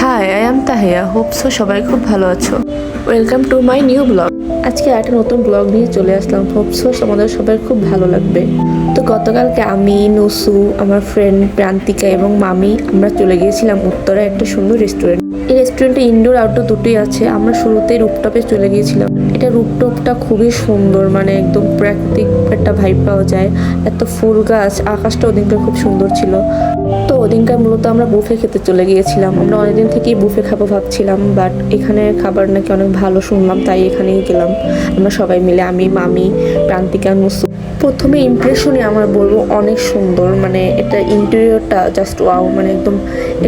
Hi I am Tahiya hope so সবাই খুব ভালো আছো। Welcome to my new blog আজকে একটা নতুন ব্লগ নিয়ে চলে আসলাম। হোপসো আমাদের সবাই খুব ভালো লাগবে। গতকালকে আমি, নসু, আমার ফ্রেন্ড প্রান্তিকা এবং মামি, আমরা চলে গিয়েছিলাম উত্তরে একটা সুন্দর রেস্টুরেন্ট এই রেস্টুরেন্টে ইনডোর আউটডোর দুটোই আছে। আমরা শুরুতেই রুপটপে চলে গিয়েছিলাম। এটা রুপটপটা খুবই সুন্দর মানে একদম প্রাকৃতিক একটা ভাইব পাওয়া যায়। এত ফুল গাছ, আকাশটা ওদিনকার খুব সুন্দর ছিল। তো ওদিনকার মূলত আমরা বুফে খেতে চলে গিয়েছিলাম। আমরা অনেকদিন থেকেই বুফে খাব ভাবছিলাম বাট এখানে খাবার নাকি অনেক ভালো শুনলাম, তাই এখানেই গেলাম। আমরা সবাই মিলে, আমি, মামি, প্রান্তিকা, নুসু। প্রথমে ইমপ্রেশনই আমার বলব অনেক সুন্দর মানে এটা ইন্টেরিয়রটা জাস্ট ওয়াও মানে একদম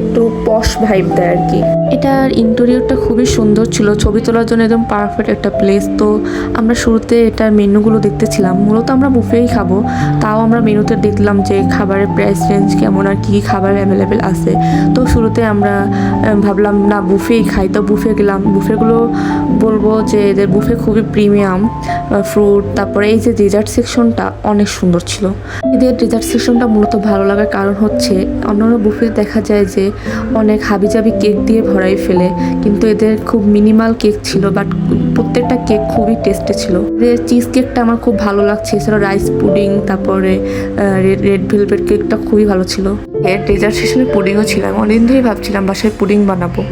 একটু পশ ভাইব দেয় আর কি। এটার ইন্টেরিয়রটা খুবই সুন্দর ছিল, ছবি তোলার জন্য একদম পারফেক্ট একটা প্লেস তো আমরা শুরুতে এটার মেনুগুলো দেখতেছিলাম, মূলত আমরা বুফেই খাব, তাও আমরা মেনুতে দেখলাম যে খাবারের প্রাইস রেঞ্জ কেমন আর কী কী খাবার অ্যাভেলেবেল আছে। তো শুরুতে আমরা ভাবলাম, না, বুফেই খাই। তো বুফে গেলাম, বুফেগুলো বলব যে এদের বুফে খুবই প্রিমিয়াম ফ্রুট তারপরে এই যে ডেজার্ট সেকশনটা অনেক সুন্দর ছিল। এদের ডেজার্ট সেকশনটা মূলত ভালো লাগার কারণ হচ্ছে, অন্যান্য বুফে দেখা যায় যে অনেক হাবিজাবি কেক দিয়ে ভরাই ফেলে, কিন্তু এদের খুব মিনিমাল কেক ছিল বাট প্রত্যেকটা কেক খুবই টেস্টে ছিল। এদের চিজ কেকটা আমার খুব ভালো লাগছে এছাড়া রাইস পুডিং তারপরে রেড ভেলভেট কেকটা খুবই ভালো ছিল। এর ডেজার্ট সেশনে পুডিংও ছিল আমি অনেকদিন ধরেই ভাবছিলাম বাসায় পুডিং বানাবো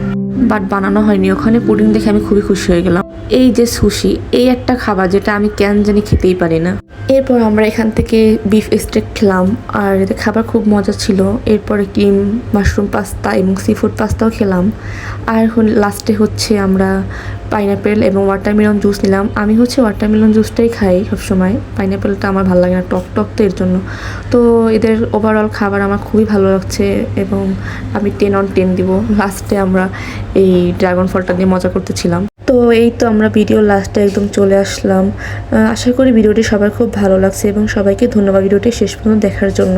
বাট বানানো হয়নি। ওখানে পুডিং দেখে আমি খুবই খুশি হয়ে গেলাম। এই যে সুশি, এই একটা খাবার যেটা আমি কেন জানি খেতেই পারি না। এরপর আমরা এখান থেকে বিফ স্টেক খেলাম, আর খাবার খুব মজা ছিল। এরপরে ক্রিম মাশরুম পাস্তা এবং সি ফুড পাস্তাও খেলাম। আর লাস্টে হচ্ছে আমরা পাইনাপেল এবং ওয়াটারমেলন জুস নিলাম। আমি হচ্ছে ওয়াটারমেলন জুসটাই খাই সবসময়। পাইনাপেলটা আমার ভালো লাগে না, টক টক তো এর জন্য। তো এদের ওভারঅল খাবার আমার খুবই ভালো লাগছে এবং আমি টেন অন টেন দিব। লাস্টে আমরা এই ড্রাগন ফলটা দিয়ে মজা করতেছিলাম। তো এই তো আমরা ভিডিও লাস্টে একদম চলে আসলাম। আশা করি ভিডিওটি সবার খুব ভালো লাগছে এবং সবাইকে ধন্যবাদ ভিডিওটি শেষ পর্যন্ত দেখার জন্য।